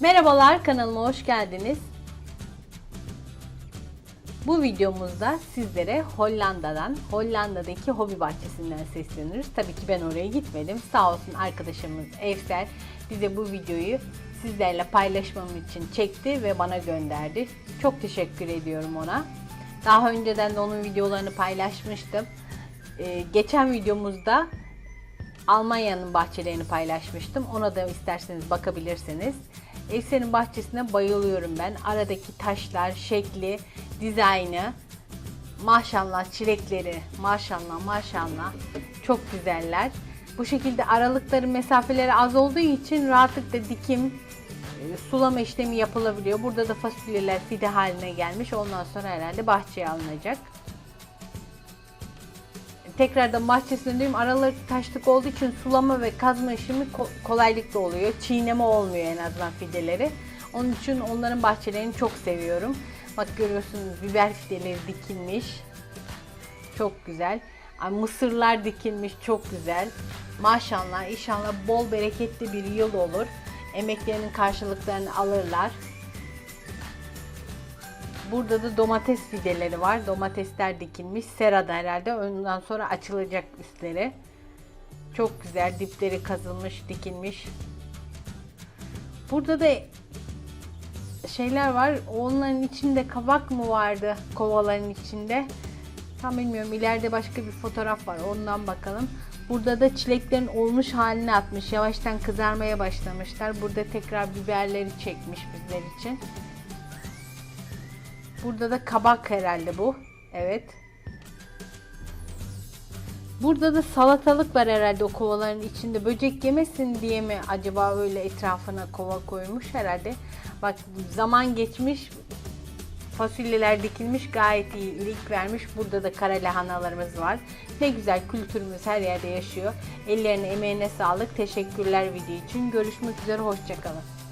Merhabalar kanalıma hoş geldiniz. Bu videomuzda sizlere Hollanda'dan, Hollanda'daki hobi bahçesinden sesleniyoruz. Tabii ki ben oraya gitmedim. Sağ olsun arkadaşımız Evsel bize bu videoyu sizlerle paylaşmam için çekti ve bana gönderdi. Çok teşekkür ediyorum ona. Daha önceden de onun videolarını paylaşmıştım. Ee, geçen videomuzda Almanya'nın bahçelerini paylaşmıştım. Ona da isterseniz bakabilirsiniz. Evsel'in bahçesine bayılıyorum ben. Aradaki taşlar, şekli, dizaynı, maşallah çilekleri, maşallah maşallah çok güzeller. Bu şekilde aralıkları, mesafeleri az olduğu için rahatlıkla dikim, e, sulama işlemi yapılabiliyor. Burada da fasulyeler fide haline gelmiş. Ondan sonra herhalde bahçeye alınacak tekrardan bahçesine. Araları taşlık olduğu için sulama ve kazma işimi ko- kolaylıkla oluyor. Çiğneme olmuyor en azından fideleri. Onun için onların bahçelerini çok seviyorum. Bak görüyorsunuz biber fideleri dikilmiş. Çok güzel. Ay, Mısırlar dikilmiş çok güzel. Maşallah inşallah bol bereketli bir yıl olur. Emeklerinin karşılıklarını alırlar. Burada da domates fideleri var. Domatesler dikilmiş. Serada herhalde. Ondan sonra açılacak üstleri. Çok güzel. Dipleri kazılmış, dikilmiş. Burada da şeyler var. Onların içinde kabak mı vardı kovaların içinde? Tam bilmiyorum. İleride başka bir fotoğraf var. Ondan bakalım. Burada da çileklerin olmuş halini atmış. Yavaştan kızarmaya başlamışlar. Burada tekrar biberleri çekmiş bizler için. Burada da kabak herhalde bu. Evet. Burada da salatalık var herhalde o kovaların içinde. Böcek yemesin diye mi acaba öyle etrafına kova koymuş herhalde. Bak zaman geçmiş. Fasulyeler dikilmiş gayet iyi ilik vermiş. Burada da kara lahanalarımız var. Ne güzel kültürümüz her yerde yaşıyor. Ellerine emeğine sağlık. Teşekkürler video için. Görüşmek üzere. Hoşçakalın.